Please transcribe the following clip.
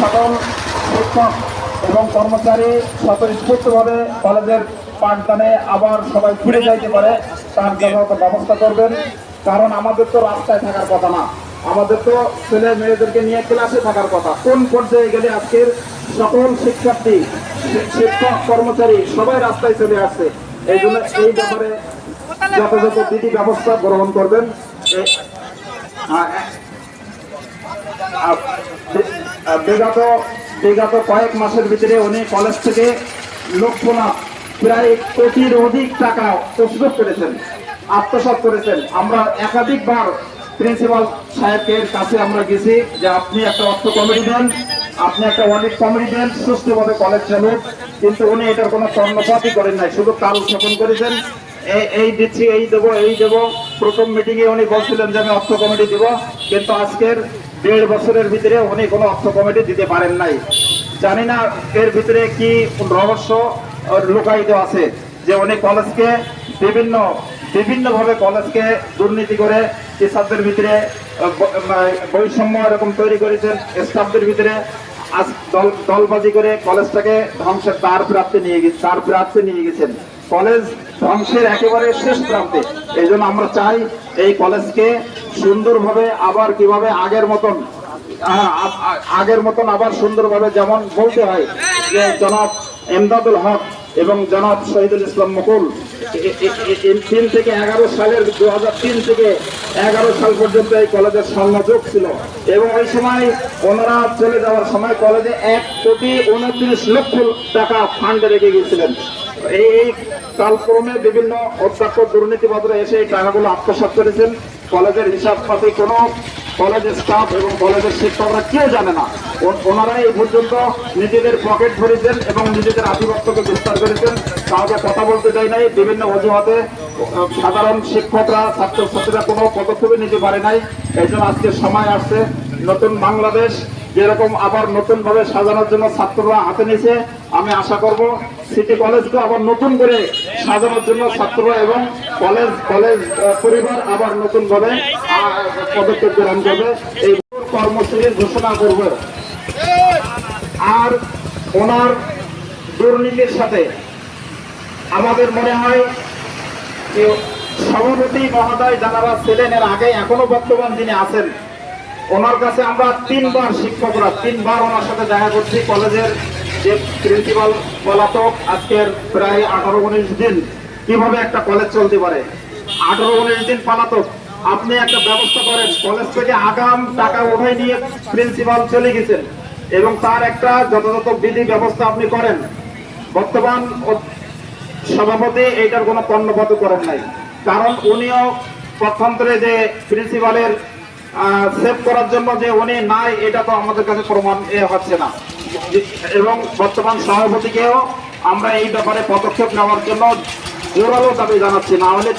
সকল শিক্ষক এবং কর্মচারী স্বতঃস্ফূর্তভাবে কলেজের পাঠদানে আবার সবাই ফিরে যাইতে পারে, তার যথাযথ ব্যবস্থা করবেন। কারণ আমাদের তো রাস্তায় থাকার কথা না। আমাদের তো ছেলে মেয়েদেরকে নিয়ে ক্লাসে থাকার কথা। কোন পর্যায়ে গেলে আজকের সকল শিক্ষার্থী, শিক্ষক, কর্মচারী সবাই রাস্তায় চলে আসছে? এই জন্য এই ব্যাপারে যথাযথ বিধি ব্যবস্থা গ্রহণ করবেন। বিগত বিগত কয়েক মাসের ভিতরে উনি কলেজ থেকে লক্ষ না প্রায় কোটির অধিক টাকা প্রস্তুত করেছেন, আত্মসাৎ করেছেন। আমরা একাধিকবার প্রিন্সিপাল সাহেবের কাছে আমরা গেছি যে আপনি একটা অর্থ কমিটি দেন, আপনি একটা অনেক কমিটি দেন সুস্থভাবে কলেজ চালুক কিন্তু উনি এটার কোনো কর্ণপাতই করেন নাই, শুধু কাল স্থাপন করেছেন। এই দিচ্ছি, এই দেবো এই দেবো। প্রথম মিটিংয়ে উনি বলছিলেন যে আমি অর্থ কমিটি দিব। কিন্তু আজকের দেড় বছরের ভিতরে উনি কোনো অর্থ কমিটি দিতে পারেন নাই। জানি না এর ভিতরে কি রহস্য লুকায়িত আছে যে উনি কলেজকে বিভিন্ন, বিভিন্নভাবে কলেজকে দুর্নীতি করে টিচারদের ভিতরে বৈষম্য এরকম তৈরি করেছেন। স্টাফদের ভিতরে আজ দল, দলবাজি করে কলেজটাকে ধ্বংসের তার প্রাপ্তে নিয়ে গেছে তার প্রাপ্তে নিয়ে গেছেন। কলেজ ধ্বংসের একেবারে শেষ প্রান্তে। এই আমরা চাই এই কলেজকে সুন্দরভাবে আবার কীভাবে আগের মতন আগের মতন আবার সুন্দরভাবে যেমন বলতে হয় যে জনাব এমদাদুল হক এবং জনাব শহীদুল ইসলাম মুকুল তিন থেকে এগারো সালের দু হাজার তিন থেকে এগারো সাল পর্যন্ত এই কলেজের সংযোগ ছিল এবং ওই সময় ওনারা চলে যাওয়ার সময় কলেজে এক কোটি উনত্রিশ লক্ষ টাকা ফান্ডে রেখে গিয়েছিলেন। এই কালক্রমে বিভিন্ন অধ্যক্ষ দুর্নীতিবাদরা এসে এই টাকাগুলো আত্মসাৎ করেছেন। কলেজের হিসাব পাতি কোনো কলেজের স্টাফ এবং কলেজের শিক্ষকরা কেউ জানে না। ওনারা এই পর্যন্ত নিজেদের পকেট ভরেছেন এবং নিজেদের আধিপত্যকে বিস্তার করেছেন। কাউকে কথা বলতে চাই নাই, বিভিন্ন অজুহাতে সাধারণ শিক্ষকরা, ছাত্রছাত্রীরা কোনো পদক্ষেপে নিতে পারে নাই। এই আজকে সময় আসছে। নতুন বাংলাদেশ যেরকম আবার নতুন ভাবে সাজানোর জন্য ছাত্ররা হাতে নিয়েছে, আমি আশা করব সিটি কলেজকে আবার নতুন করে সাজানোর জন্য ছাত্ররা এবং কলেজ কলেজ পরিবার আবার নতুন ভাবে পদক্ষেপ গ্রহণ করবে। এই কর্মসূচির ঘোষণা করব। আর ওনার দুর্নীতির সাথে আমাদের মনে হয় যে সভাপতি মহোদয় যারা ছিলেন, এর আগে এখনও বর্তমান যিনি আছেন ওনার কাছে আমরা তিনবার শিক্ষকরা, তিনবার ওনার সাথে দেখা করছি। কলেজের যে প্রিন্সিপাল পলাতক, আজকের প্রায় আঠারো উনিশ দিন কীভাবে একটা কলেজ চলতে পারে? আঠারো উনিশ দিন পালাতক, আপনি একটা ব্যবস্থা করেন। কলেজ থেকে আগাম টাকা উঠাই নিয়ে প্রিন্সিপাল চলে গেছেন এবং তার একটা যথাযথ বিধি ব্যবস্থা আপনি করেন। বর্তমান সভাপতি এইটার কোনো কর্ণপাত করেন নাই। কারণ উনিও পক্ষান্তরে যে প্রিন্সিপালের সেভ করার জন্য যে উনি নাই, এটা তো আমাদের কাছে প্রমাণ এ হচ্ছে না। এবং বর্তমান সভাপতিকেও আমরা এই ব্যাপারে পদক্ষেপ নেওয়ার জন্য জোরালো দাবি জানাচ্ছি। না হলে